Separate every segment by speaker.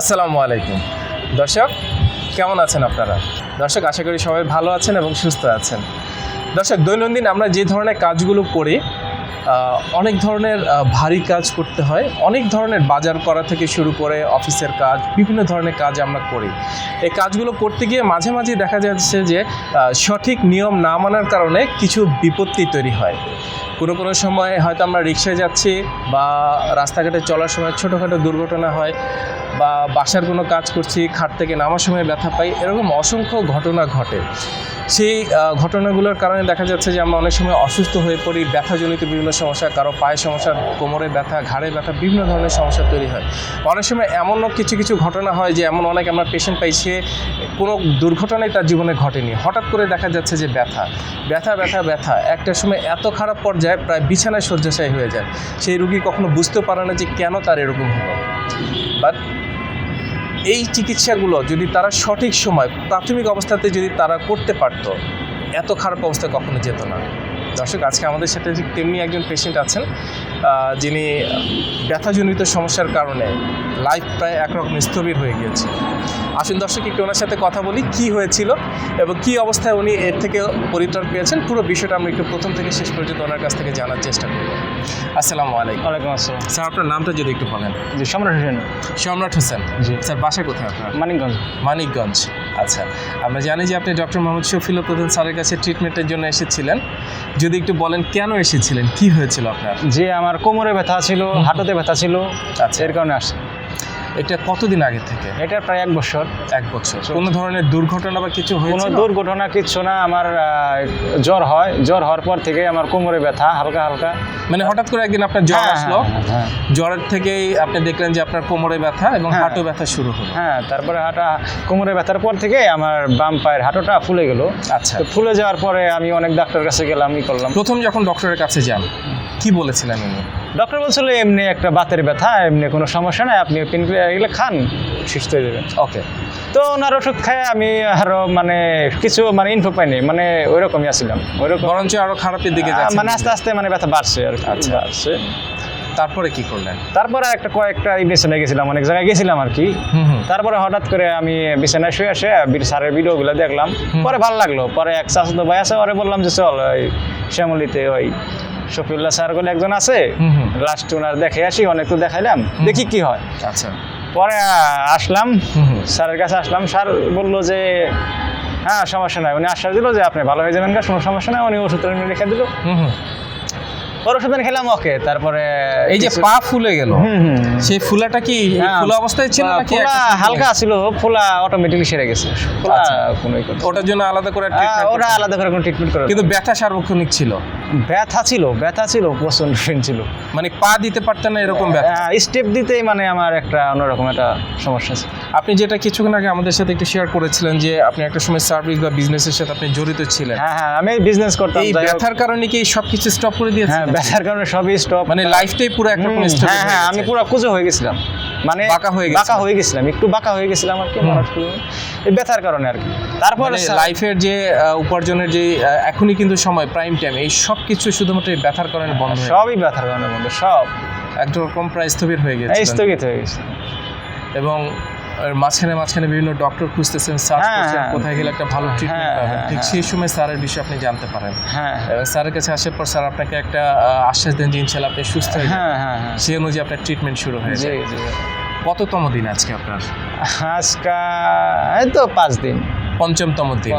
Speaker 1: আসসালামু আলাইকুম। দর্শক, কেমন আছেন আপনারা? দর্শক, আশা করি সবাই ভালো আছেন এবং সুস্থ আছেন। দর্শক, দৈনন্দিন আমরা যে ধরনের কাজগুলো করি অনেক ধরনের ভারী কাজ করতে হয়। অনেক ধরনের বাজার করা থেকে শুরু করে অফিসের কাজ, বিভিন্ন ধরনের কাজ আমরা করি। এই কাজগুলো করতে গিয়ে মাঝে মাঝে দেখা যাচ্ছে যে সঠিক নিয়ম না মানার কারণে কিছু বিপত্তি তৈরি হয়। কোনো কোনো সময় হয়তো আমরা রিক্সায় যাচ্ছি বা রাস্তাঘাটে চলার সময় ছোটোখাটো দুর্ঘটনা হয় বা বাসার কোনো কাজ করছি, খাট থেকে নামার সময় ব্যথা পাই, এরকম অসংখ্য ঘটনা ঘটে। সেই ঘটনাগুলোর কারণে দেখা যাচ্ছে যে আমরা অনেক সময় অসুস্থ হয়ে পড়ি, ব্যথাজনিত বিভিন্ন সমস্যা, কারও পায়ে সমস্যা, কোমরে ব্যথা, ঘাড়ে ব্যথা, বিভিন্ন ধরনের সমস্যা তৈরি হয়। অনেক সময় এমনও কিছু কিছু ঘটনা হয় যে এমন অনেক আমরা পেশেন্ট পাই সে কোনো দুর্ঘটনাই তার জীবনে ঘটেনি। হঠাৎ করে দেখা যাচ্ছে যে ব্যথা ব্যথা ব্যথা ব্যথা। একটা সময় এত খারাপ পর্যায়ে প্রায় বিছানায় শয্যাশায়ী হয়ে যায়। সেই রুগী কখনো বুঝতে পারে না যে কেন তার এরকম হলো। বাট এই চিকিৎসাগুলো যদি তারা সঠিক সময়, প্রাথমিক অবস্থাতে যদি তারা করতে পারত, এত খারাপ অবস্থা কখনো যেত না। দর্শক আজকে আমাদের সাথে ঠিক তেমনি একজন পেশেন্ট আছেন যিনি ব্যথাজনিত সমস্যার কারণে লাইফ প্রায় একরকম স্থবির হয়ে গিয়েছে। আসুন দর্শক একটু ওনার সাথে কথা বলি কি হয়েছিল এবং কি অবস্থায় উনি এর থেকে পরিত্রাণ পেয়েছেন পুরো বিষয়টা আমরা একটু প্রথম থেকে শেষ পর্যন্ত ওনার কাছ থেকে জানার চেষ্টা করব। আসসালামু আলাইকুম।
Speaker 2: ওয়ালাইকুম আসসালাম।
Speaker 1: স্যার আপনার নামটা যদি একটু বলেন।
Speaker 2: জি সম্রাট হোসেন।
Speaker 1: সম্রাট হোসেন।
Speaker 2: জি।
Speaker 1: স্যার বাসা কোথায় আপনার?
Speaker 2: মানিকগঞ্জ।
Speaker 1: মানিকগঞ্জ। আচ্ছা আমরা জানি যে আপনি ডক্টর মোহাম্মদ শফিল প্রধান স্যারের কাছে ট্রিটমেন্টের জন্য এসেছিলেন। যদি একটু বলেন কেন এসেছিলেন? কি হয়েছিল আপনার?
Speaker 2: যে আমার কোমরে ব্যথা ছিল হাঁটুতে ব্যথা ছিল
Speaker 1: আচ্ছা।
Speaker 2: এর কারণে আসছে
Speaker 1: এটা কতদিন আগে থেকে?
Speaker 2: এটা প্রায় এক বছর।
Speaker 1: এক বছর। কোনো ধরনের দুর্ঘটনা বা কিছু
Speaker 2: কোনো
Speaker 1: হয়েছিল
Speaker 2: দুর্ঘটনা কিচ্ছু না। আমার জ্বর হয়। জ্বর হওয়ার পর থেকে আমার কোমরে ব্যথা হালকা হালকা।
Speaker 1: মানে হঠাৎ করে একদিন আপনার জ্বর
Speaker 2: হ্যাঁ,
Speaker 1: আসলো?
Speaker 2: হ্যাঁ, হ্যাঁ,
Speaker 1: জ্বরের থেকেই আপনি দেখলেন যে আপনার কোমরে ব্যথা এবং। হাঁটু ব্যথা শুরু হলো।
Speaker 2: হ্যাঁ তারপরে হাঁটা কোমরে ব্যথার পর থেকে আমার বাম পায়ের হাঁটুটা ফুলে গেল।
Speaker 1: আচ্ছা।
Speaker 2: তো ফুলে যাওয়ার পরে আমি অনেক ডাক্তারের কাছে গেলাম ই করলাম।
Speaker 1: প্রথম যখন ডক্টরের কাছে যান কি বলেছিলেন উনি?
Speaker 2: ডক্টর বলছিল এমনি একটা বাতের ব্যথা এমনি কোনো সমস্যা নাই আপনি পেন এগুলো খান সুস্থ হয়ে যাবেন।
Speaker 1: ওকে।
Speaker 2: তো ওনার ওষুধ খায় আমি আরও মানে কিছু মানে ইনফো পাইনি মানে ওই রকমই আসছিলাম ওই রকম
Speaker 1: বরঞ্চ আরও খারাপের দিকে
Speaker 2: মানে আস্তে আস্তে মানে ব্যথা বাড়ছে আর কি
Speaker 1: আচ্ছা।
Speaker 2: বাড়ছে।
Speaker 1: তারপরে কি করলেন?
Speaker 2: তারপরে একটা কয়েকটা বিছানায় গেছিলাম অনেক জায়গায় গেছিলাম আর কি। তারপরে হঠাৎ করে আমি বিছানায় শুয়ে আসে স্যারের ভিডিওগুলো দেখলাম। পরে ভালো লাগল পরে এক চাচাতো ভাই আছে ওরে বললাম যে চল ওই শ্যামলিতে ওই শফিউল্লাহ স্যার বলে একজন আছে লাস্ট ওনার দেখে আসি অনেক তো দেখাইলাম দেখি কি হয়।
Speaker 1: আচ্ছা।
Speaker 2: পরে আসলাম স্যারের কাছে আসলাম স্যার বলল যে হ্যাঁ সমস্যা নাই। উনি আশ্বাস দিল যে আপনি ভালো হয়ে যাবেন কোনো সমস্যা নাই। উনি ওষুধ লিখে দিল। ওষুধ খেলাম ওকে তারপরে
Speaker 1: এই যে পা ফুলে গেল। সেই ফুলাটা কি ফুলা অবস্থায় ছিল নাকি
Speaker 2: হালকা ছিল ফুলা অটোমেটিকলি সেরে গেছে। ফুলা
Speaker 1: আচ্ছা।
Speaker 2: কোনো
Speaker 1: ওটার জন্য আলাদা করে
Speaker 2: ওরা আলাদা করে কোনো ট্রিটমেন্ট করে
Speaker 1: কিন্তু ব্যথা সার্বক্ষণিক ছিল।
Speaker 2: ব্যথা ছিল ব্যথা ছিল প্রচণ্ড পেন ছিল।
Speaker 1: মানে পা দিতে পারতেন না এরকম ব্যথা?
Speaker 2: স্টেপ দিতেই মানে আমার একটা অন্যরকম একটা সমস্যা আছে
Speaker 1: আপনি যেটা কিছুক্ষণ আগে আমাদের সাথে একটু শেয়ার করেছিলেন যে আপনি একটা সময় সার্ভিস বা বিজনেসের সাথে আপনি জড়িত ছিলেন।
Speaker 2: হ্যাঁ হ্যাঁ আমি বিজনেস করতাম
Speaker 1: এই ব্যথার কারণে কি সবকিছু স্টপ করে দিয়েছেন
Speaker 2: হ্যাঁ ব্যথার কারণে সবই স্টপ
Speaker 1: মানে লাইফটাই পুরো একরকম
Speaker 2: হ্যাঁ
Speaker 1: হ্যাঁ
Speaker 2: আমি পুরো কুজো হয়ে গেছিলাম। মানে
Speaker 1: বাঁকা হয়ে।
Speaker 2: বাঁকা হয়ে গেছিলাম একটু বাঁকা হয়ে গেছিলাম আর কি এই ব্যথার কারণে আর কি। তারপর
Speaker 1: মানে লাইফের যে উপার্জনের যে এখনই কিন্তু সময় প্রাইম টাইম এই সব কিছু শুধুমাত্র ব্যথার কারণে বন্ধ হয়ে
Speaker 2: সবই ব্যথার কারণে বন্ধু সব।
Speaker 1: একরকম প্রায় স্থবির হয়ে গেছে
Speaker 2: স্থগিত হয়ে গেছে
Speaker 1: এবং মাঝখানে মাঝখানে বিভিন্ন ডক্টর খুঁজতেছেন সার্চ
Speaker 2: হ্যাঁ,
Speaker 1: করছেন
Speaker 2: হ্যাঁ।
Speaker 1: কোথায় গেলে একটা ভালো ট্রিটমেন্ট
Speaker 2: হ্যাঁ,
Speaker 1: পাবেন। ঠিক। সেই সময় স্যারের বিষয়ে আপনি জানতে পারেন।
Speaker 2: হ্যাঁ।
Speaker 1: এবং স্যারের কাছে আসার পর স্যার আপনাকে একটা আশ্বাস দেন যে ইনশাল্লাহ আপনি সুস্থ হয়ে
Speaker 2: হ্যাঁ হ্যাঁ হ্যাঁ।
Speaker 1: সেই অনুযায়ী আপনার ট্রিটমেন্ট শুরু হয়ে যায় কততম দিন আজকে আপনার?
Speaker 2: আজকা এই তো পাঁচ দিন।
Speaker 1: পঞ্চমতম দিন।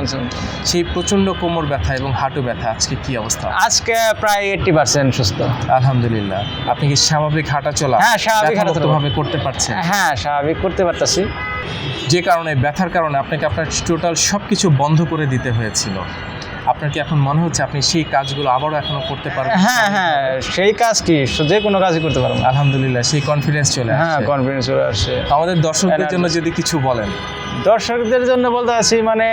Speaker 1: সেই প্রচণ্ড কোমর ব্যথা এবং হাঁটু ব্যথা আজকে কি অবস্থা?
Speaker 2: আজকে প্রায় এইটটি পার্সেন্ট সুস্থ।
Speaker 1: আলহামদুলিল্লাহ। আপনি কি স্বাভাবিক হাঁটা চলা
Speaker 2: হ্যাঁ, স্বাভাবিক হাঁটা
Speaker 1: ভাবে করতে পারছেন?
Speaker 2: হ্যাঁ স্বাভাবিক করতে পারতাছি।
Speaker 1: যে কারণে ব্যথার কারণে আপনাকে আপনার টোটাল সব কিছু বন্ধ করে দিতে হয়েছিল। আপনার কি এখন মনে হচ্ছে আপনি সেই কাজগুলো আবারও এখনও করতে পারবেন?
Speaker 2: হ্যাঁ হ্যাঁ সেই কাজ কি? যে কোনো কাজই করতে পারব
Speaker 1: আলহামদুলিল্লাহ সেই কনফিডেন্স চলে
Speaker 2: হ্যাঁ কনফিডেন্স চলে আসছে।
Speaker 1: আমাদের দর্শকদের জন্য যদি কিছু বলেন।
Speaker 2: দর্শকদের জন্য বলতে আছি মানে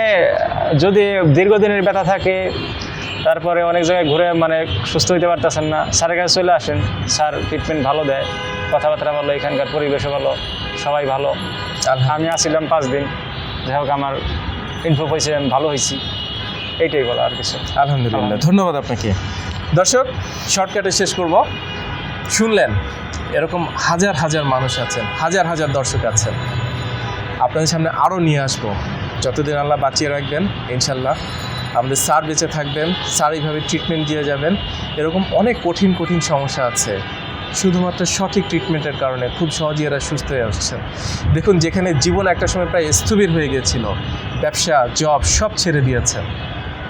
Speaker 2: যদি দীর্ঘদিনের ব্যথা থাকে তারপরে অনেক জায়গায় ঘুরে মানে সুস্থ হইতে পারতেছেন না স্যারের কাছে চলে আসেন স্যার ট্রিটমেন্ট ভালো দেয় কথাবার্তা ভালো এখানকার পরিবেশও ভালো সবাই ভালো। আমি আসছিলাম পাঁচ দিন যাই হোক আমার ইনফো হয়েছে আমি ভালো হয়েছি এইটাই বলো আর কিছু।
Speaker 1: আলহামদুলিল্লাহ ধন্যবাদ আপনাকে। দর্শক শর্টকাটে শেষ করব। শুনলেন এরকম হাজার হাজার মানুষ আছেন হাজার হাজার দর্শক আছেন। আপনাদের সামনে আরও নিয়ে আসব। যতদিন আল্লাহ বাঁচিয়ে রাখবেন, ইনশাল্লাহ আমাদের স্যার বেঁচে থাকবেন, স্যার এইভাবে ট্রিটমেন্ট দিয়ে যাবেন। এরকম অনেক কঠিন কঠিন সমস্যা আছে। শুধুমাত্র সঠিক ট্রিটমেন্টের কারণে খুব সহজেই এরা সুস্থ হয়ে আসছেন দেখুন, যেখানে জীবন একটা সময় প্রায় স্থবির হয়ে গিয়েছিল, ব্যবসা জব সব ছেড়ে দিয়েছেন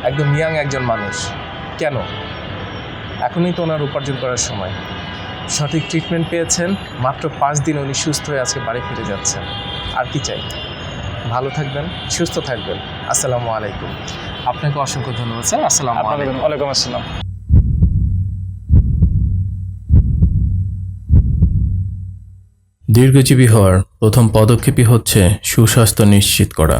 Speaker 1: একদম ইয়াং একজন মানুষ। কেন? এখনই তো ওনার উপার্জন করার সময়। সঠিক ট্রিটমেন্ট পেয়েছেন, মাত্র পাঁচ দিন উনি সুস্থ হয়ে আজকে বাড়ি ফিরে যাচ্ছেন। আর কি চাই? ভালো থাকবেন সুস্থ থাকবেন। আসসালামু আলাইকুম। আপনাকে অসংখ্য ধন্যবাদ স্যার। আসসালামু আলাইকুম।
Speaker 2: ওয়ালাইকুম আসসালাম।
Speaker 3: দীর্ঘজীবী হওয়ার প্রথম পদক্ষেপই হচ্ছে সুস্বাস্থ্য নিশ্চিত করা।